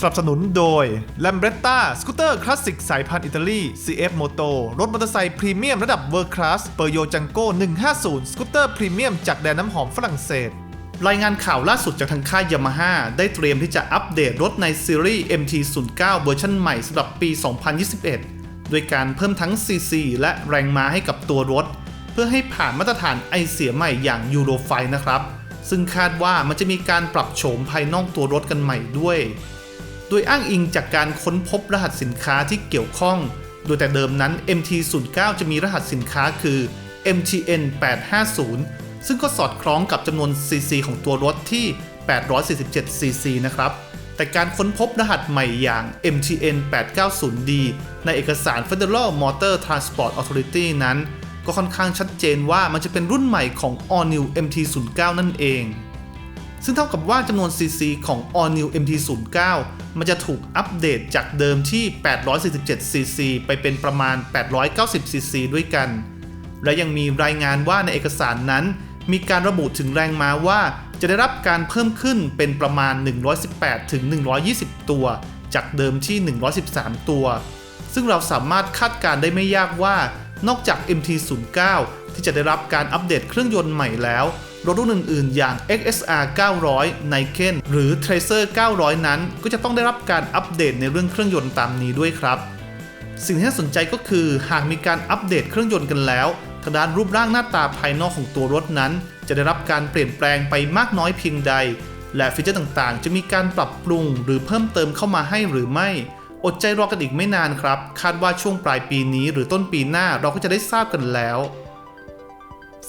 สนับสนุนโดย l a m b r e t t a สกูตเตอร์คลาสสิกสายพันธุ์อิตาลี CF Moto รถมอเตอร์ไซค์พรีเมียมระดับเวอร์คลาสเปอร์โยจังโก้150 สกูตเตอร์พรีเมียมจากแดนน้ำหอมฝรั่งเศสรายงานข่าวล่าสุดจากทางค่ายยามาฮ่าได้เตรียมที่จะอัปเดตรถในซีรีส์ MT09 เวอร์ชันใหม่สำหรับปี 2021 โดยการเพิ่มทั้ง CC และแรงม้าให้กับตัวรถ เพื่อให้ผ่านมาตรฐานไอเสียใหม่อย่างยูโรไฟนะครับ ซึ่งคาดว่ามันจะมีการปรับโฉมภายนอกตัวรถกันใหม่ด้วย โดยอ้างอิงจากการค้นพบรหัสสินค้าที่เกี่ยวข้อง โดยแต่เดิมนั้น MT09 จะมีรหัสสินค้าคือ MTN 850ซึ่งก็สอดคล้องกับจำนวน CC ของตัวรถที่ 847 CC นะครับ แต่การค้นพบรหัสใหม่อย่าง MTN 890D ในเอกสาร Federal Motor Transport Authority นั้น ก็ค่อนข้างชัดเจนว่ามันจะเป็นรุ่นใหม่ของ All New MT09 นั่นเอง ซึ่งเท่ากับว่าจำนวน CC ของ All New MT09 มันจะถูกอัปเดตจากเดิมที่ 847 CC ไปเป็นประมาณ 890 CC ด้วยกัน และยังมีรายงานว่าในเอกสารนั้น มีการระบุถึงแรงม้าว่าจะได้รับการเพิ่มขึ้นเป็นประมาณ 118 ถึง 120 ตัว จากเดิมที่ 113 ตัว ซึ่งเราสามารถคาดการได้ไม่ยากว่านอกจาก MT09 ที่จะได้รับการอัปเดตเครื่องยนต์ใหม่แล้ว รถรุ่นอื่นๆ อย่าง XSR 900 Niken หรือ Tracer 900 นั้น ก็จะต้องได้รับการอัปเดตในเรื่องเครื่องยนต์ตามนี้ด้วยครับ สิ่งที่น่าสนใจก็คือหากมีการอัปเดตเครื่องยนต์กันแล้วทางด้านรูปร่างหน้าตาภายนอกของตัวรถนั้น จะได้รับการเปลี่ยนแปลงไปมากน้อยเพียงใด และฟีเจอร์ต่างๆ จะมีการปรับปรุงหรือเพิ่มเติมเข้ามาให้หรือไม่อดใจรอกันอีกไม่นานครับ คาดว่าช่วงปลายปีนี้หรือต้นปีหน้าเราก็จะได้ทราบกันแล้ว